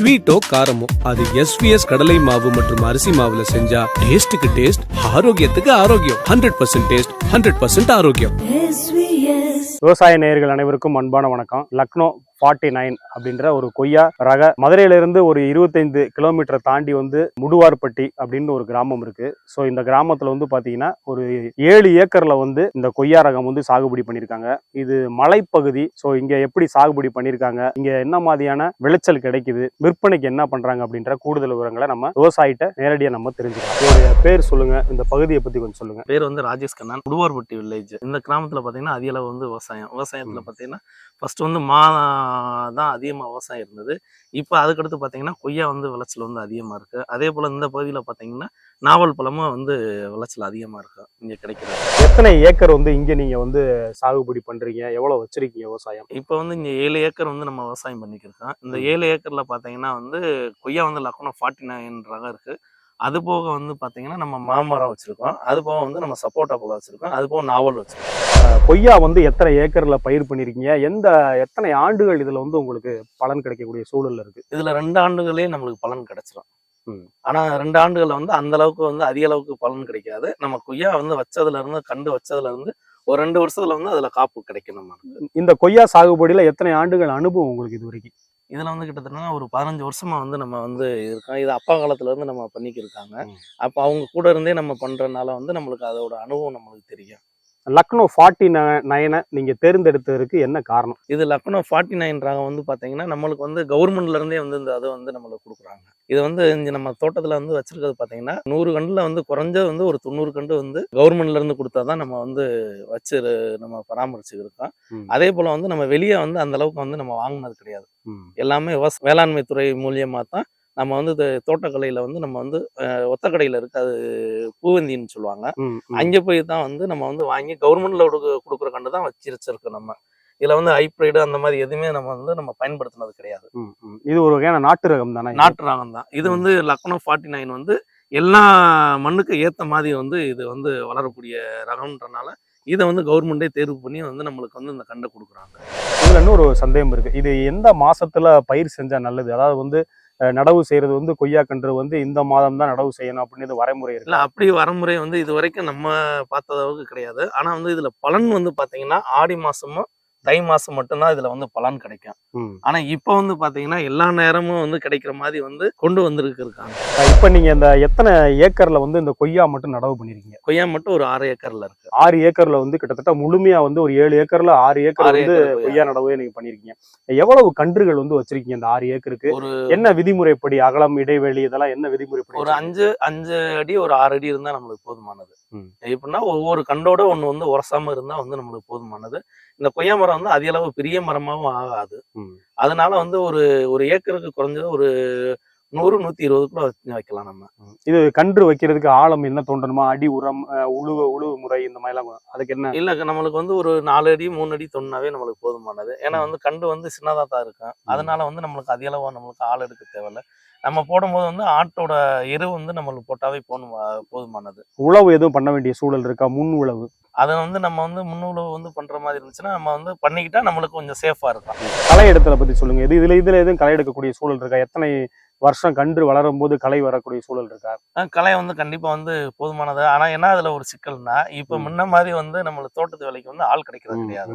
ஸ்வீட்டோ காரமோ அது எஸ்விஎஸ் கடலை மாவு மற்றும் அரிசி மாவுல செஞ்சா டேஸ்டுக்கு டேஸ்ட் ஆரோக்கியத்துக்கு ஆரோக்கியம். Hundred percent taste hundred percent ஆரோக்கியம். விவசாய நேயர்கள் அனைவருக்கும் அன்பான வணக்கம். லக்னோ ஃபார்ட்டி நைன் அப்படின்ற ஒரு கொய்யா ரக. மதுரையிலிருந்து ஒரு இருபத்தைந்து கிலோமீட்டர் தாண்டி வந்து முடுவார்பட்டி அப்படின்னு ஒரு கிராமம் இருக்கு. ஸோ இந்த கிராமத்துல வந்து பாத்தீங்கன்னா ஒரு ஏழு ஏக்கர்ல வந்து இந்த கொய்யா ரகம் வந்து சாகுபடி பண்ணியிருக்காங்க இது மலைப்பகுதி. ஸோ இங்க எப்படி சாகுபடி பண்ணியிருக்காங்க இங்க என்ன மாதிரியான விளைச்சல் கிடைக்குது? விற்பனைக்கு என்ன பண்றாங்க? அப்படின்ற கூடுதல் விவரங்களை நம்ம விவசாயிட்ட நேரடியாக நம்ம தெரிஞ்சுக்கலாம். உங்களுடைய பேர் சொல்லுங்க. இந்த பகுதியை பத்தி கொஞ்சம் சொல்லுங்க. பேர் வந்து ராஜேஷ் கண்ணன். உடுவார்பட்டி வில்லேஜ் இந்த கிராமத்துல பாத்தீங்கன்னா அதிக அளவு வந்து விவசாயம். விவசாயத்துல ம். பாத்தீங்கன்னா ஃபர்ஸ்ட் வந்து மா தான் அதிகமா விவசாயம் இருந்தது. இப்போ அதுக்கடுத்து பாத்தீங்கன்னா கொய்யா வந்து விளைச்சல் வந்து அதிகமா இருக்கு. அதே போல இந்த பகுதியில பாத்தீங்கன்னா நாவல் பழமும் வந்து விளைச்சல் அதிகமா இருக்கு. இங்க கிடைக்கிறது எத்தனை ஏக்கர் வந்து இங்க நீங்க வந்து சாகுபடி பண்றீங்க? எவ்வளவு வச்சிருக்கீங்க விவசாயம்? இப்போ வந்து இங்க ஏழு ஏக்கர் வந்து நம்ம விவசாயம் பண்ணிக்கிருக்கோம் இந்த. ஏழு ஏக்கர்ல பாத்தீங்கன்னா வந்து கொய்யா வந்து லக்கணம் ஃபார்ட்டி நைன் ரகம் இருக்கு. அது போக வந்து பாத்தீங்கன்னா நம்ம மாமரம் வச்சிருக்கோம். அது போக வந்து நம்ம சப்போட்டா பழம் வச்சிருக்கோம். அது போக நாவல் வச்சிருக்கோம். கொய்யா வந்து எத்தனை ஏக்கர்ல பயிர் பண்ணிருக்கீங்க? எந்த எத்தனை ஆண்டுகள் இதுல வந்து உங்களுக்கு பலன் கிடைக்கக்கூடிய சூழல்ல இருக்கு? இதுல ரெண்டு ஆண்டுகளே நம்மளுக்கு பலன் கிடைச்சிரும். ம். ஆனா ரெண்டு ஆண்டுகள்ல வந்து அந்த அளவுக்கு வந்து அதிக அளவுக்கு பலன் கிடைக்காது. நம்ம கொய்யா வந்து வச்சதுல இருந்து கண்டு வச்சதுல இருந்து ஒரு ரெண்டு வருஷத்துல வந்து அதுல காப்பு கிடைக்கும் நமக்கு. இந்த கொய்யா சாகுபடியில எத்தனை ஆண்டுகள் அனுபவம் உங்களுக்கு இது வரைக்கும்? இதுல வந்து கிட்டத்தட்ட ஒரு பதினஞ்சு வருஷமா வந்து நம்ம வந்து இருக்கோம். இது அப்பா காலத்துல இருந்து நம்ம பண்ணிக்கி இருக்காங்க ம். அப்ப அவங்க கூட இருந்தே நம்ம பண்றதுனால வந்து நம்மளுக்கு அதோட அனுபவம் நம்மளுக்கு தெரியும். லக்னோ ஃபார்ட்டி நைனை நீங்க தேர்ந்தெடுத்ததற்கு என்ன காரணம்? இது லக்னோ ஃபார்ட்டி நைன் ராகம் வந்து பாத்தீங்கன்னா நம்மளுக்கு வந்து கவர்மெண்ட்ல இருந்தே வந்து இந்த அதை வந்து நம்மளுக்கு கொடுக்குறாங்க. இது வந்து இங்க நம்ம தோட்டத்துல வந்து வச்சிருக்கிறது பாத்தீங்கன்னா நூறு கண்டுல வந்து குறைஞ்சது வந்து ஒரு தொண்ணூறு கண்டு வந்து கவர்மெண்ட்ல இருந்து கொடுத்தாதான் நம்ம வந்து வச்சு நம்ம பராமரிச்சு இருக்கோம். அதே போல வந்து நம்ம வெளியே வந்து அந்த அளவுக்கு வந்து நம்ம வாங்கினது கிடையாது. எல்லாமே வேளாண்மை துறை மூலியமா தான் நம்ம வந்து தோட்டக்கலையில வந்து நம்ம வந்து ஒத்தக்கடையில இருக்கு அது பூவந்தின்னு சொல்லுவாங்க. அங்க போய் தான் வந்து நம்ம வந்து வாங்கி கவர்மெண்ட்ல கொடுக்குற கண்டு தான் வச்சு வச்சிருக்கோம் நம்ம. இதுல வந்து ஹைப்ரிடு அந்த மாதிரி எதுவுமே நம்ம வந்து நம்ம பயன்படுத்தினது கிடையாது. இது ஒரு வகையான நாட்டு ரகம் தானே நாட்டு ராகம் தான். இது. வந்து லக்னோ ஃபார்ட்டி நைன் வந்து எல்லா மண்ணுக்கு ஏத்த மாதிரி வந்து இது வந்து வளரக்கூடிய ரகம்ன்றனால இதை வந்து கவர்மெண்டே தேர்வு பண்ணி வந்து நம்மளுக்கு வந்து இந்த கண்டை கொடுக்குறாங்க. இதுல இன்னொரு சந்தேகம் இருக்கு. இது எந்த மாசத்துல பயிர் செஞ்சா நல்லது? அதாவது வந்து நடவு செய்யறது வந்து கொய்யா கன்று வந்து இந்த மாதம் தான் நடவு செய்யணும் அப்படின்னு வரைமுறை இல்லை அப்படி வரைமுறை வந்து இது வரைக்கும் நம்ம பார்த்த அளவுக்கு கிடையாது. ஆனால் வந்து இதில் பலன் வந்து பார்த்தீங்கன்னா ஆடி மாதமும் தை மாசம் மட்டும்தான் இதுல வந்து பலன் கிடைக்கும். ஆனா இப்போ வந்து பாத்தீங்கன்னா எல்லா நேரமும் வந்து கிடைக்கிற மாதிரி வந்து கொண்டு வந்திருக்கு இருக்காங்க இப்ப நீங்க இந்த எத்தனை ஏக்கர்ல வந்து இந்த கொய்யா மட்டும் நடவு பண்ணிருக்கீங்க? கொய்யா மட்டும் ஒரு ஆறு ஏக்கர்ல இருக்கு. ஆறு ஏக்கர்ல வந்து கிட்டத்தட்ட முழுமையா வந்து ஒரு ஏழு ஏக்கர்ல ஆறு ஏக்கர் வந்து கொய்யா. நடவே நீங்க பண்ணிருக்கீங்க. எவ்வளவு கன்றுகள் வந்து வச்சிருக்கீங்க இந்த ஆறு ஏக்கருக்கு? என்ன விதிமுறைப்படி அகலம் இடைவெளி இதெல்லாம் என்ன விதிமுறைப்படி ஒரு அஞ்சு அஞ்சு அடி ஒரு ஆறு அடி இருந்தா நம்மளுக்கு போதுமானது. எப்படின்னா ஒவ்வொரு கண்டோட ஒண்ணு வந்து உரசாம இருந்தா வந்து நம்மளுக்கு போதுமானது. இந்த கொய்யா மரம் வந்து அதிக அளவு பெரிய மரமாவும் ஆகாது. அதனால வந்து ஒரு ஒரு ஏக்கருக்கு குறைஞ்சது ஒரு நூறு நூத்தி இருபது கூட வச்சு வைக்கலாம் நம்ம. இது கன்று வைக்கிறதுக்கு ஆழம் என்ன தோண்டணுமா அடி உரம் உழுவு உழுவு முறை இந்த மாதிரி எல்லாம் அதுக்கு என்ன? இல்ல நம்மளுக்கு வந்து ஒரு நாலு அடி மூணு அடி தொண்ணாவே நம்மளுக்கு போதுமானது. ஏன்னா. வந்து கண்டு வந்து சின்னதா தான் இருக்கும். அதனால வந்து நம்மளுக்கு அதிக அளவு நம்மளுக்கு ஆள் எடுக்க தேவையில்ல. நம்ம போடும்போது வந்து ஆட்டோட எரு வந்து நம்மளுக்கு போட்டாவே போதும் போதுமானது. உழவு எதுவும் பண்ண வேண்டிய சூழல் இருக்கா? முன் உழவு. அதை வந்து நம்ம வந்து முன்னுழவு வந்து பண்ற மாதிரி இருந்துச்சுன்னா நம்ம வந்து பண்ணிக்கிட்டா நம்மளுக்கு கொஞ்சம் சேஃபா இருக்கும் களை எடுத்தலை பத்தி சொல்லுங்க. இது இதுல இதுல எதுவும் களை எடுக்கக்கூடிய சூழல் இருக்கா? எத்தனை வருஷம் கன்று வளரும் போது களை வரக்கூடிய சூழல் இருக்கா? களை வந்து கண்டிப்பா வந்து போதுமானது. ஆனா என்ன அதுல ஒரு சிக்கல்னா இப்ப. முன்ன மாதிரி வந்து நம்மளுக்கு தோட்டத்து வேலைக்கு வந்து ஆள் கிடைக்கிறது கிடையாது.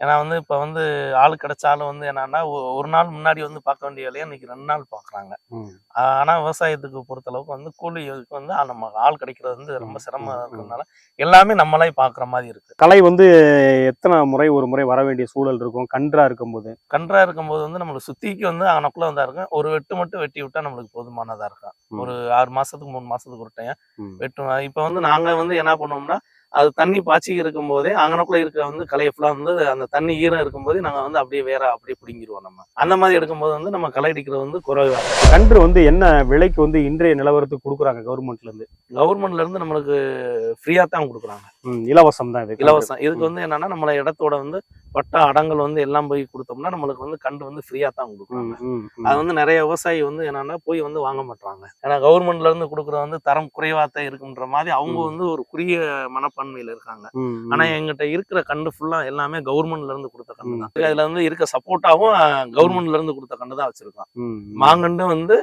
ஏன்னா வந்து இப்ப வந்து ஆள் கிடைச்சாலும் வந்து என்னன்னா ஒரு நாள் முன்னாடி வந்து பார்க்க வேண்டிய வேலையை இன்னைக்கு ரெண்டு நாள் பாக்குறாங்க. ஆனா விவசாயத்துக்கு பொறுத்த அளவுக்கு வந்து கூலிக்கு வந்து நம்ம ஆள் கிடைக்கிறது வந்து ரொம்ப சிரமம். இருக்கிறதுனால எல்லாமே நம்மளே பாக்குற மாதிரி இருக்கு. களை வந்து எத்தனை முறை ஒரு முறை வர வேண்டிய சூழல் இருக்கும்? கன்றா இருக்கும்போது. கன்றா இருக்கும்போது வந்து நம்மளுக்கு சுத்திக்கு வந்து அவனுக்குள்ள வந்தா இருக்கும். ஒரு வெட்டு மட்டும் வெட்டி விட்டா நம்மளுக்கு போதுமானதா இருக்கும். ஒரு ஆறு மாசத்துக்கு மூணு மாசத்துக்கு ஒரு டைம். வெட்டுவோம் இப்ப வந்து நாங்க வந்து என்ன பண்ணுவோம்னா அது தண்ணி பாய்ச்சி இருக்கும் போதே அங்கனக்குள்ள இருக்கிற வந்து களையை ஃபுல்லா வந்து அந்த தண்ணி ஈரம் இருக்கும்போதே நாங்க வந்து அப்படியே வேற அப்படியே பிடிங்கிருவோம் நம்ம. அந்த மாதிரி எடுக்கும்போது வந்து நம்ம களை அடிக்கிறது வந்து குறைவா கன்று வந்து என்ன விலைக்கு வந்து இன்றைய நிலவரத்துக்கு கொடுக்குறாங்க கவர்மெண்ட்ல இருந்து? கவர்மெண்ட்ல இருந்து நம்மளுக்கு ஃப்ரீயா தான் கொடுக்குறாங்க. இலவசம் தான் இது. இலவசம். இதுக்கு வந்து என்னன்னா நம்மள இடத்தோட வந்து பட்டா அடங்கல் வந்து எல்லாம் போய் கொடுத்தோம்னா நம்மளுக்கு வந்து கண்டு வந்து ஃப்ரீயா தான் கொடுக்குறாங்க. அது வந்து நிறைய விவசாயி வந்து என்னன்னா போய் வந்து வாங்க மாட்டாங்க ஏன்னா கவர்மெண்ட்ல இருந்து கொடுக்குற வந்து தரம் குறைவாத்தான் இருக்குன்ற மாதிரி அவங்க. வந்து ஒரு குறுகிய மனப்பான்மையில இருக்காங்க. ஆனா எங்கிட்ட இருக்கிற கண்டு ஃபுல்லா எல்லாமே கவர்மெண்ட்ல இருந்து கொடுத்த கண்டு தான். அதுல வந்து இருக்க சப்போர்ட்டாவும் கவர்மெண்ட்ல இருந்து கொடுத்த கண்டு தான் வச்சிருக்கோம். மாங்கண்டு வந்து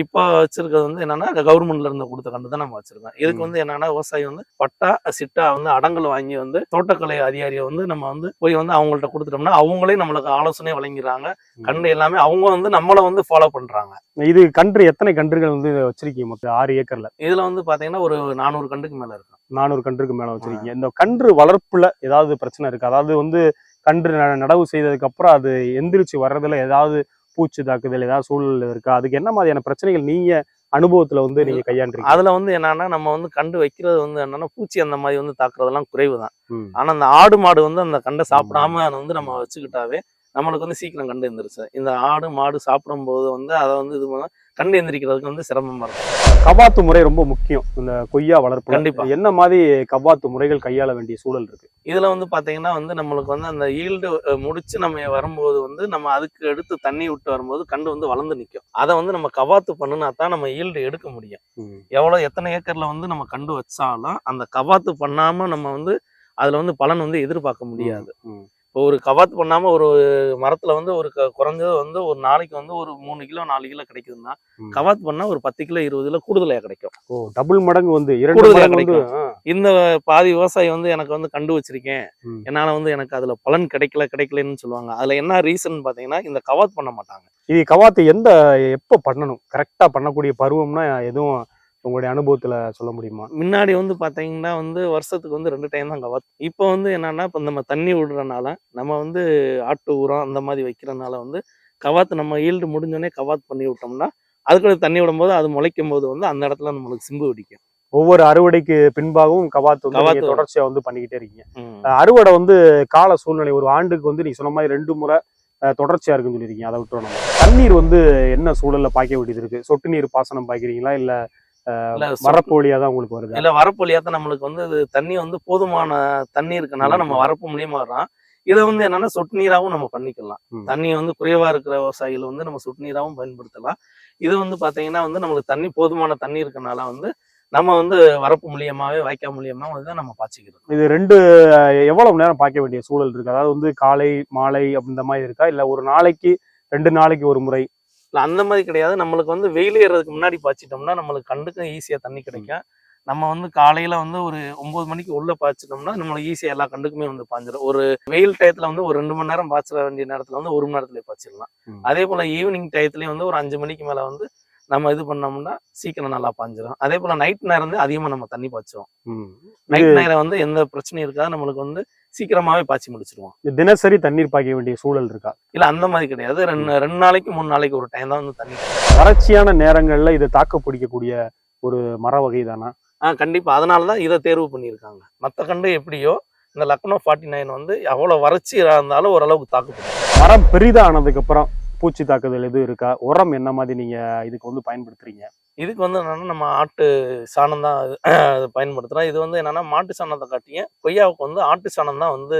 இப்போ வச்சிருக்கிறது வந்து என்னன்னா கவர்மெண்ட்ல இருந்து கொடுத்த கண்டு தான் நம்ம வச்சிருக்கோம். இதுக்கு. வந்து என்னன்னா விவசாயி வந்து பட்டா சிட்டா வந்து அடங்கல் வாங்கி வந்து தோட்டக்கலை அதிகாரியை வந்து நம்ம வந்து போய் வந்து அவங்கள்ட்ட கொடுத்துட்டோம்னா அவங்களே நம்மளுக்கு ஆலோசனை வழங்கிறாங்க கண்டு எல்லாமே அவங்க வந்து நம்மள வந்து ஃபாலோ பண்றாங்க. இது கன்று எத்தனை கன்றுகள் வந்து வச்சிருக்கீங்க மொத்தம்? ஆறு ஏக்கர்ல. இதுல வந்து பாத்தீங்கன்னா ஒரு நானூறு கண்டுக்கு மேல இருக்கும் நானூறு கன்றுக்கு மேல வச்சிருக்கீங்க. இந்த கன்று வளர்ப்புல ஏதாவது பிரச்சனை இருக்கு? அதாவது வந்து கன்று நடவு செய்ததுக்கு அப்புறம் அது எந்திரிச்சு வர்றதுல ஏதாவது பூச்சி தாக்குதல் ஏதாவது சூழல் இருக்கா? அதுக்கு என்ன மாதிரியான பிரச்சனைகள் நீங்க அனுபவத்துல வந்து நீங்க கையாண்டுருக்கீங்க? அதுல வந்து என்னன்னா நம்ம வந்து கண்டு வைக்கிறது வந்து என்னன்னா பூச்சி அந்த மாதிரி வந்து தாக்குறதெல்லாம் குறைவு தான். ஆனா அந்த ஆடு மாடு வந்து அந்த கண்டை சாப்பிடாம அதை வந்து நம்ம வச்சுக்கிட்டாவே நம்மளுக்கு வந்து சீக்கிரம் கண்டு எந்திரிச்சு. இந்த ஆடு மாடு சாப்பிடும் போது வந்து அதை வந்து இது பண்ணா கண்டு எந்திரிக்கிறதுக்கு வந்து சிரமமா இருக்கும். கவாத்து முறை ரொம்ப முக்கியம். இந்த கொய்யா வளர்ப்பு கண்டிப்பா. என்ன மாதிரி கவாத்து முறைகள் கையாள வேண்டிய சூழல் இருக்கு? இதுல வந்து பாத்தீங்கன்னா வந்து நம்மளுக்கு வந்து அந்த ஈல்டு முடிச்சு நம்ம வரும்போது வந்து நம்ம அதுக்கு எடுத்து தண்ணி விட்டு வரும்போது கண்டு வந்து வளர்ந்து நிற்கும் அதை வந்து நம்ம கவாத்து பண்ணுனா தான் நம்ம ஈல்டு எடுக்க முடியும். எவ்வளவு எத்தனை ஏக்கர்ல வந்து நம்ம கண்டு வச்சாலும் அந்த கவாத்து பண்ணாம நம்ம வந்து அதுல வந்து பலன் வந்து எதிர்பார்க்க முடியாது. ஒரு கவாத்து பண்ணாம ஒரு மரத்துல வந்து ஒரு குறைஞ்சது வந்து ஒரு நாளைக்கு வந்து ஒரு மூணு கிலோ நாலு கிலோ கிடைக்குதுன்னா ம். கவாத்து பண்ணா ஒரு பத்து கிலோ இருபது கிலோ கூடுதலா கிடைக்கும். ஓ டபுள் மடங்கு வந்து இரண்டு கூடுதலா ஆ, இந்த பாதி விவசாயி வந்து எனக்கு வந்து கண்டு வச்சிருக்கேன். என்னால வந்து எனக்கு அதுல பலன் கிடைக்கல கிடைக்கலன்னு சொல்லுவாங்க. அதுல என்ன ரீசன் பாத்தீங்கன்னா இந்த கவாத் பண்ண மாட்டாங்க. இது கவாத்து எந்த எப்போ பண்ணணும்? கரெக்டா பண்ணக்கூடிய பருவம்னா எதுவும் உங்களுடைய அனுபவத்துல சொல்ல முடியுமா? முன்னாடி வந்து பாத்தீங்கன்னா வந்து வருஷத்துக்கு வந்து ரெண்டு டைம் தான் கவாத் இப்போ வந்து என்னன்னா இப்போ நம்ம தண்ணி விடுறனால நம்ம வந்து ஆட்டு உரம் அந்த மாதிரி வைக்கிறனால வந்து கவாத்து நம்ம ஈல்டு முடிஞ்சோடனே கவாத் பண்ணி விட்டோம்னா அதுக்குள்ள தண்ணி விடும்போது அது முளைக்கும் போது வந்து அந்த இடத்துல நம்மளுக்கு சிம்பு வெடிக்கும். ஒவ்வொரு அறுவடைக்கு பின்பாகவும் கவாத்து வந்து கவாத்து. தொடர்ச்சியா வந்து பண்ணிக்கிட்டே இருக்கீங்க. அறுவடை வந்து கால சூழ்நிலை ஒரு ஆண்டுக்கு வந்து நீங்க சொன்ன மாதிரி ரெண்டு முறை தொடர்ச்சியா இருக்குன்னு சொல்லியிருக்கீங்க. அதை விட்டுறோம் நம்ம. தண்ணீர் வந்து என்ன சூழல்ல பாய்க்க வேண்டியது இருக்கு? சொட்டு நீர் பாசனம் பாய்க்கிறீங்களா? இல்ல இல்ல வரப்பு வழியா தான் உங்களுக்கு வருது? இல்ல வரப்பு வழியா தான் நம்மளுக்கு வந்து தண்ணி வந்து போதுமான தண்ணி இருக்கனால நம்ம வரப்பு மூலியமா வர்றோம் இதை வந்து என்னன்னா சொட்டு நீராவும் நம்ம பண்ணிக்கலாம். தண்ணி வந்து குறைவா இருக்கிற விவசாயிகள் வந்து நம்ம சொட்டு நீராவும் பயன்படுத்தலாம். இது வந்து பாத்தீங்கன்னா வந்து நம்மளுக்கு தண்ணி போதுமான தண்ணி இருக்கனால வந்து நம்ம வந்து வரப்பு மூலியமாவே வாய்க்கால் மூலியமா வந்து நம்ம பாய்ச்சிக்கிறோம். இது ரெண்டு எவ்வளவு நேரம் பாய்க்க வேண்டிய சூழல் இருக்கு? அதாவது வந்து காலை மாலை அந்த மாதிரி இருக்கா? இல்ல ஒரு நாளைக்கு ரெண்டு நாளைக்கு ஒரு முறை இல்ல அந்த மாதிரி கிடையாது. நம்மளுக்கு வந்து வெயில் ஏறதுக்கு முன்னாடி பாய்ச்சிட்டோம்னா நம்மளுக்கு கண்டுக்கும் ஈஸியா தண்ணி கிடைக்கும். நம்ம வந்து காலையில வந்து ஒரு ஒன்பது மணிக்கு உள்ள பாய்ச்சிட்டோம்னா நம்மளுக்கு ஈஸியா எல்லா கண்டுக்குமே வந்து பாஞ்சிடும் ஒரு வெயில் டயத்துல வந்து ஒரு ரெண்டு மணி நேரம் பாய்ச்சிட வேண்டிய நேரத்துல வந்து ஒரு மணி நேரத்துல பாய்ச்சிடலாம். அதே போல ஈவினிங் டயத்துலயும் வந்து ஒரு அஞ்சு மணிக்கு மேல வந்து நம்ம இது பண்ணோம்னா சீக்கிரம் நல்லா பாஞ்சிடும் அதே போல நைட் நேரம் வந்து அதிகமா நம்ம தண்ணி பாய்ச்சுவோம். நைட் நேரம் வந்து எந்த பிரச்சனையும் இருக்காது. நம்மளுக்கு வந்து சீக்கிரமாவே பாய்ச்சி முடிச்சிருவோம் தினசரி தண்ணீர் பாய்க்க வேண்டிய சூழல் இருக்கா? இல்ல அந்த மாதிரி கிடையாது. ரெண்டு ரெண்டு நாளைக்கு மூணு நாளைக்கு ஒரு டைம் தான் வந்து தண்ணி வறட்சியான நேரங்கள்ல இது தாக்கு பிடிக்கக்கூடிய ஒரு மர வகை தானா? ஆ கண்டிப்பா. அதனால தான் இதை தேர்வு பண்ணியிருக்காங்க. மற்ற கண்டு எப்படியோ இந்த லக்னோ ஃபார்ட்டி நைன் வந்து எவ்வளவு வறட்சி இருந்தாலும் ஓரளவுக்கு தாக்குப்பிடிக்கும் மரம் பெரிதா ஆனதுக்கு அப்புறம் பூச்சி தாக்குதல் எதுவும் இருக்கா? உரம் என்ன மாதிரி நீங்க இதுக்கு வந்து பயன்படுத்துறீங்க? இதுக்கு வந்து என்னன்னா நம்ம ஆட்டு சாணம் தான் பயன்படுத்துறோம் இது வந்து என்னன்னா மாட்டு சாணத்தை காட்டியும் கொய்யாவுக்கு வந்து ஆட்டு சாணம் தான் வந்து.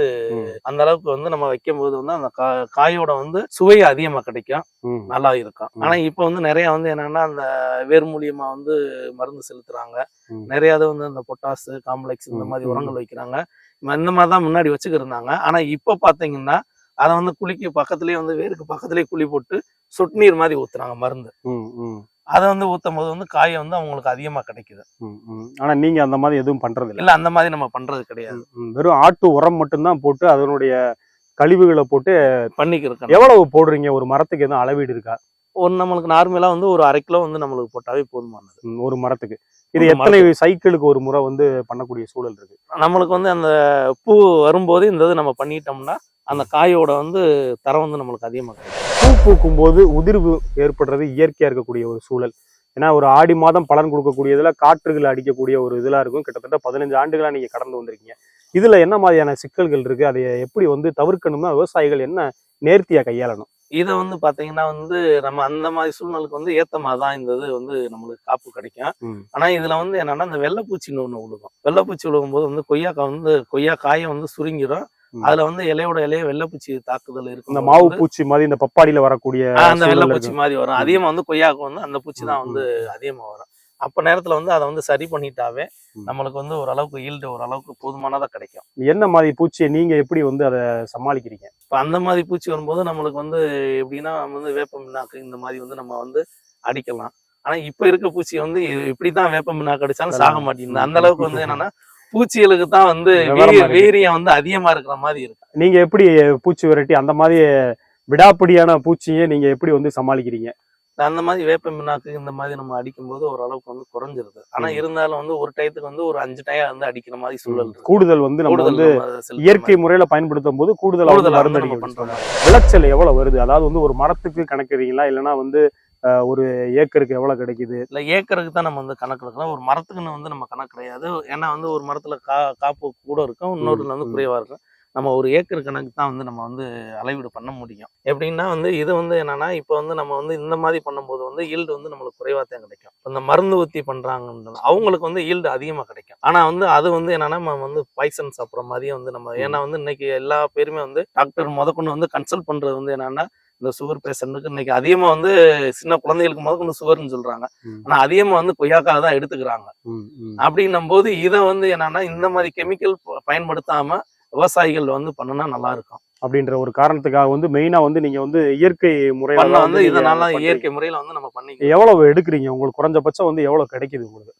அந்த அளவுக்கு வந்து நம்ம வைக்கும் போது வந்து அந்த காயோட வந்து சுவை அதிகமா கிடைக்கும். நல்லா இருக்கும் ம். ஆனா இப்போ வந்து நிறைய வந்து என்னன்னா அந்த வேர் மூலியமா வந்து மருந்து செலுத்துறாங்க. நிறைய இது வந்து அந்த பொட்டாஸ் காம்ப்ளெக்ஸ் இந்த மாதிரி. உரங்கள் வைக்கிறாங்க இந்த மாதிரி தான் முன்னாடி வச்சுக்கிருந்தாங்க ஆனா இப்போ பாத்தீங்கன்னா அதை வந்து குளிக்கு பக்கத்துலயே வந்து வேருக்கு பக்கத்துலயே குழி போட்டு சொட்டு நீர் மாதிரி ஊத்துறாங்க மருந்து அதை வந்து ஊத்தும் போது வந்து காய் வந்து அவங்களுக்கு அதிகமா கிடைக்குது. ம், ம். ஆனா நீங்க அந்த மாதிரி எதுவும் பண்றது இல்ல இல்ல அந்த மாதிரி நம்ம பண்றது கிடையாது. வெறும் ஆட்டு உரம் மட்டும்தான் போட்டு அதனுடைய கழிவுகளை போட்டு பண்ணிக்கிறோம் எவ்வளவு போடுறீங்க? ஒரு மரத்துக்கு எதுவும் அளவீடு இருக்கா? ஒரு நம்மளுக்கு நார்மலா வந்து ஒரு அரை கிலோ வந்து நம்மளுக்கு போட்டாவே போதுமானது ஒரு மரத்துக்கு. இது எத்தனை சைக்கிளுக்கு ஒரு முறை வந்து பண்ணக்கூடிய சூழல் இருக்கு? நம்மளுக்கு வந்து அந்த பூ வரும்போது இந்த இது நம்ம பண்ணிட்டோம்னா அந்த காயோட வந்து தரம் வந்து நம்மளுக்கு அதிகமாக கிடைக்கும். பூ பூக்கும் போது உதிர்வு ஏற்படுறது இயற்கையா இருக்கக்கூடிய ஒரு சூழல். ஏன்னா ஒரு ஆடி மாதம் பலன் கொடுக்கக்கூடியதுல காற்றுகள் அடிக்கக்கூடிய ஒரு இதெல்லாம் இருக்கும். கிட்டத்தட்ட பதினஞ்சு ஆண்டுகளா நீங்க கடந்து வந்திருக்கீங்க. இதுல என்ன மாதிரியான சிக்கல்கள் இருக்கு? அதை எப்படி வந்து தவிர்க்கணும்னா விவசாயிகள் என்ன நேர்த்தியா கையாளணும்? இதை வந்து பாத்தீங்கன்னா வந்து நம்ம அந்த மாதிரி சூழ்நிலைக்கு வந்து ஏத்த மாதிரி தான் இந்த இது வந்து நம்மளுக்கு காப்பு கிடைக்கும். ம். ஆனா இதுல வந்து என்னன்னா இந்த வெள்ளைப்பூச்சின்னு ஒண்ணு விழுகும் வெள்ளைப்பூச்சி விழுகும் போது வந்து கொய்யாக்காய் வந்து கொய்யா காயை வந்து சுருங்கிடும். அதுல வந்து இலையோட இலைய வெள்ளைப்பூச்சி தாக்குதல் இருக்கும் இந்த மாவு பூச்சி மாதிரி இந்த பப்பாடியில வரக்கூடிய அந்த வெள்ளைப்பூச்சி. மாதிரி வரும். அதிகமா வந்து கொய்யாக்கு வந்து அந்த பூச்சி தான் வந்து அதிகமா வரும். அப்ப நேரத்துல வந்து அதை வந்து சரி பண்ணிட்டாவே. நம்மளுக்கு வந்து ஓரளவுக்கு ஈல்டு ஓரளவுக்கு போதுமானதா கிடைக்கும். என்ன மாதிரி பூச்சியை நீங்க எப்படி வந்து அதை சமாளிக்கிறீங்க? இப்ப அந்த மாதிரி பூச்சி வரும்போது நம்மளுக்கு வந்து எப்படின்னா வந்து வேப்ப மின்னாக்கு இந்த மாதிரி வந்து நம்ம வந்து அடிக்கலாம். ஆனா இப்ப இருக்க பூச்சி வந்து இ- இப்படித்தான் வேப்ப மின்னாக்கு அடிச்சாலும் சாக மாட்டேங்குது. அந்த அளவுக்கு வந்து என்னன்னா பூச்சிகளுக்கு தான் வந்து. வீரியம் வந்து அதிகமா இருக்கிற மாதிரி இருக்கு. நீங்க எப்படி பூச்சி விரட்டி அந்த மாதிரி விடாப்பிடியான பூச்சியை நீங்க எப்படி வந்து சமாளிக்கிறீங்க? அந்த மாதிரி வேப்ப மின்னாக்கு இந்த மாதிரி நம்ம அடிக்கும்போது ஓரளவுக்கு வந்து குறைஞ்சிருது. ஆனா. இருந்தாலும் வந்து ஒரு டயத்துக்கு வந்து ஒரு அஞ்சு டயம் வந்து அடிக்கிற மாதிரி சூழல் கூடுதல் வந்து நம்ம வந்து இயற்கை முறையில பயன்படுத்தும் போது கூடுதலா மருந்து அடிக்க. விளைச்சல் எவ்வளவு வருது? அதாவது வந்து ஒரு மரத்துக்கு கணக்குறீங்களா இல்லைன்னா வந்து ஒரு ஏக்கருக்கு எவ்வளவு கிடைக்குது? இல்ல ஏக்கருக்கு தான் நம்ம வந்து கணக்கு எடுக்கலாம் ஒரு மரத்துக்குன்னு வந்து நம்ம கணக்கு கிடையாது. ஏன்னா வந்து ஒரு மரத்துல கா காப்பு கூட இருக்கும் இன்னொருல வந்து ம். குறைவா இருக்கும். நம்ம ஒரு ஏக்கர் கணக்கு தான் வந்து நம்ம வந்து அளவீடு பண்ண முடியும். எப்படின்னா வந்து இது வந்து என்னன்னா இப்போ வந்து நம்ம வந்து இந்த மாதிரி பண்ணும்போது வந்து ஈல்டு வந்து நம்மளுக்கு குறைவா தான் கிடைக்கும். இந்த மருந்து ஊத்தி பண்றாங்கன்றது அவங்களுக்கு வந்து ஈல்டு அதிகமா கிடைக்கும். ஆனா வந்து அது வந்து என்னன்னா நம்ம வந்து பாய்சன் சாப்பிட்ற மாதிரியே வந்து நம்ம ஏன்னா வந்து இன்னைக்கு எல்லா பேருமே வந்து டாக்டர் முதற்கொண்டு வந்து கன்சல்ட் பண்றது வந்து என்னன்னா இந்த சுகர் பேஷண்ட்டுக்கு இன்னைக்கு அதிகமா வந்து சின்ன குழந்தைகளுக்கு முதற்கொண்டு சுகர்னு சொல்றாங்க. ஆனா அதிகமா வந்து கொய்யாக்காய் தான் எடுத்துக்கிறாங்க. அப்படின்னும் போது இதை வந்து என்னன்னா இந்த மாதிரி கெமிக்கல் பயன்படுத்தாம விவசாயிகள் வந்து பண்ணுனா நல்லா இருக்கும் அப்படின்ற ஒரு காரணத்துக்காக வந்து மெயினா வந்து நீங்க வந்து இயற்கை முறையில பண்ண வந்து இதனால. இயற்கை முறையில வந்து நம்ம பண்ணிக்கலாம் எவ்வளவு எடுக்கிறீங்க உங்களுக்கு குறைஞ்சபட்சம் வந்து எவ்வளவு கிடைக்குது உங்களுக்கு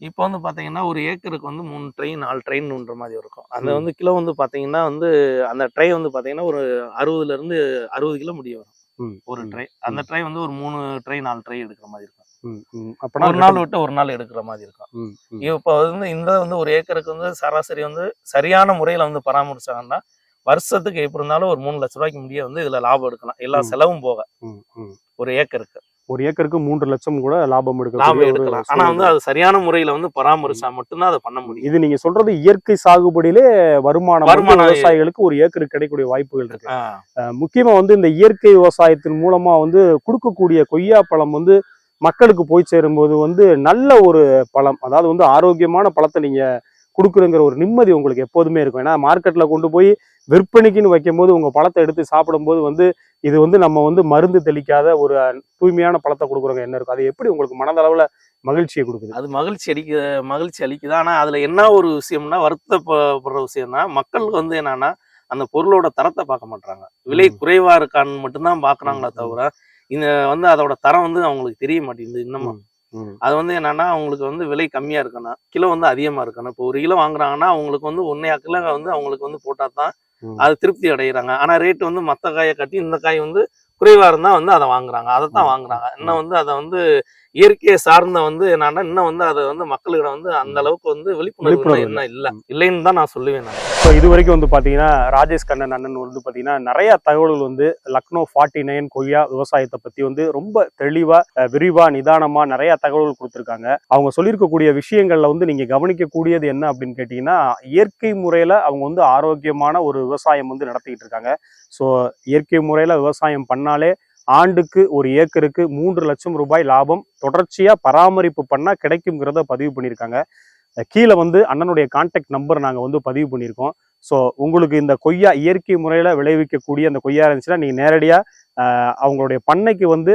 இப்போ வந்து பாத்தீங்கன்னா ஒரு ஏக்கருக்கு வந்து மூணு ட்ரெயின் நாலு ட்ரெயின்ன்ற மாதிரி இருக்கும் அந்த. வந்து கிலோ வந்து பாத்தீங்கன்னா வந்து அந்த ட்ரை வந்து பாத்தீங்கன்னா ஒரு அறுபதுல இருந்து அறுபது கிலோ முடிய வரும் ஒரு ட்ரை அந்த ட்ரை வந்து ஒரு மூணு ட்ரை நாலு ட்ரை எடுக்கிற மாதிரி இருக்கும். அப்பனா ஒரு நாள் விட்டு ஒரு நாள் எடுக்கிற மாதிரி இருக்கும். இப்போ வந்து இந்த வந்து ஒரு ஏக்கருக்கு வந்து சராசரி வந்து சரியான முறையில வந்து பராமரிச்சாங்கன்னா வருஷத்துக்கு எப்படி இருந்தாலும் ஒரு மூணு லட்ச ரூபாய்க்கு முடிய வந்து இதுல லாபம் எடுக்கலாம் எல்லா. செலவும் போக. ஒரு ஏக்கருக்கு ஒரு ஏக்கருக்கு மூன்று லட்சம் கூட லாபம் எடுக்க லாபம் எடுக்கலாம். ஆனா வந்து அது சரியான முறையில வந்து பராமரிச்சா மட்டும்தான் அதை பண்ண முடியும். இது நீங்க சொல்றது இயற்கை சாகுபடியிலே வருமானம் வந்து வருமானம் விவசாயிகளுக்கு ஒரு ஏக்கருக்கு கிடைக்கக்கூடிய வாய்ப்புகள் இருக்கு. முக்கியமா வந்து இந்த இயற்கை விவசாயத்தின் மூலமா வந்து கொடுக்கக்கூடிய கொய்யா பழம் வந்து மக்களுக்கு போய் சேரும்போது வந்து நல்ல ஒரு பழம். அதாவது வந்து ஆரோக்கியமான பழத்தை நீங்க கொடுக்குறங்கிற ஒரு நிம்மதி உங்களுக்கு எப்போதுமே இருக்கும். ஏன்னா மார்க்கெட்ல கொண்டு போய் விற்பனைக்குன்னு வைக்கும்போது உங்க பழத்தை எடுத்து சாப்பிடும்போது வந்து இது வந்து நம்ம வந்து மருந்து தெளிக்காத ஒரு தூய்மையான பழத்தை கொடுக்குறவங்க என்ன இருக்கும் அது எப்படி உங்களுக்கு மனதளவுல மகிழ்ச்சியை கொடுக்குது? அது மகிழ்ச்சி அளிக்க மகிழ்ச்சி அளிக்குது. ஆனா அதுல என்ன ஒரு விஷயம்னா வருத்தப்படுற விஷயம்னா மக்களுக்கு வந்து என்னன்னா அந்த பொருளோட தரத்தை பார்க்க மாட்டாங்க விலை ம். குறைவா இருக்கான்னு மட்டும்தான் பாக்குறாங்களே. தவிர இந்த வந்து அதோட தரம் வந்து அவங்களுக்கு தெரிய மாட்டேங்குது. இன்னமும். அது வந்து என்னன்னா அவங்களுக்கு வந்து விலை கம்மியா இருக்கணும். கிலோ வந்து அதிகமா இருக்கணும். இப்போ ஒரு கிலோ வாங்குறாங்கன்னா அவங்களுக்கு வந்து ஒன்னே கிலோ வந்து அவங்களுக்கு வந்து போட்டா தான் ம். அது திருப்தி அடைகிறாங்க ஆனா ரேட் வந்து மத்த காயை கட்டி இந்த காய் வந்து குறைவா இருந்தா வந்து அதை வாங்குறாங்க. அதை தான். வாங்குறாங்க. இன்னும் வந்து அதை வந்து இயற்கையை சார்ந்த வந்து என்னன்னா இன்னும் வந்து அதை வந்து மக்களிடம் வந்து அந்த அளவுக்கு வந்து விழிப்புணர்வு இன்னும் இல்ல. இல்லைன்னு தான் நான் சொல்லுவேன் நான். ஸோ இது வரைக்கும் வந்து பார்த்தீங்கன்னா ராஜேஷ் கண்ணன் அண்ணன் வந்து பார்த்தீங்கன்னா நிறைய தகவல்கள் வந்து லக்னோ ஃபார்ட்டி நைன் கொய்யா விவசாயத்தை பற்றி வந்து ரொம்ப தெளிவாக விரிவாக நிதானமாக நிறைய தகவல்கள் கொடுத்துருக்காங்க. அவங்க சொல்லியிருக்கக்கூடிய விஷயங்களில் வந்து நீங்கள் கவனிக்கக்கூடியது என்ன அப்படின்னு கேட்டிங்கன்னா இயற்கை முறையில் அவங்க வந்து ஆரோக்கியமான ஒரு விவசாயம் வந்து நடத்திக்கிட்டு இருக்காங்க. ஸோ இயற்கை முறையில் விவசாயம் பண்ணாலே ஆண்டுக்கு ஒரு ஏக்கருக்கு மூன்று லட்சம் ரூபாய் லாபம் தொடர்ச்சியாக பராமரிப்பு பண்ணால் கிடைக்குங்கிறத பதிவு பண்ணியிருக்காங்க. கீழே வந்து அண்ணனுடைய கான்டாக்ட் நம்பர் நாங்கள் வந்து பதிவு பண்ணியிருக்கோம். ஸோ உங்களுக்கு இந்த கொய்யா இயற்கை முறையில் விளைவிக்கக்கூடிய அந்த கொய்யா இருந்துச்சுன்னா நீங்கள் நேரடியாக அவங்களுடைய பண்ணைக்கு வந்து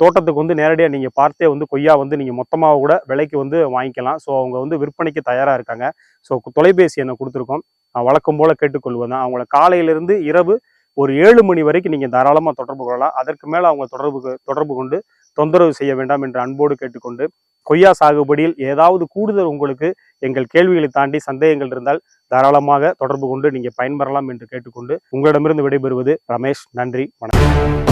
தோட்டத்துக்கு வந்து நேரடியாக நீங்கள் பார்த்தே வந்து கொய்யா வந்து நீங்கள் மொத்தமாக கூட விலைக்கு வந்து வாங்கிக்கலாம். ஸோ அவங்க வந்து விற்பனைக்கு தயாராக இருக்காங்க. ஸோ தொலைபேசி எண்ணை கொடுத்துருக்கோம். வழக்கம் போல் கேட்டுக்கொள்வது தான் அவங்கள காலையிலிருந்து இரவு ஒரு ஏழு மணி வரைக்கும் நீங்கள் தாராளமாக தொடர்பு கொள்ளலாம். அதற்கு மேலே அவங்க தொடர்பு தொடர்பு கொண்டு தொந்தரவு செய்ய வேண்டாம் என்று அன்போடு கேட்டுக்கொண்டு கொய்யா சாகுபடியில் ஏதாவது கூடுதல் உங்களுக்கு எங்கள் கேள்விகளை தாண்டி சந்தேகங்கள் இருந்தால் தாராளமாக தொடர்பு கொண்டு நீங்கள் பயன்பெறலாம் என்று கேட்டுக்கொண்டு உங்களிடமிருந்து விடைபெறுவது ரமேஷ். நன்றி. வணக்கம்.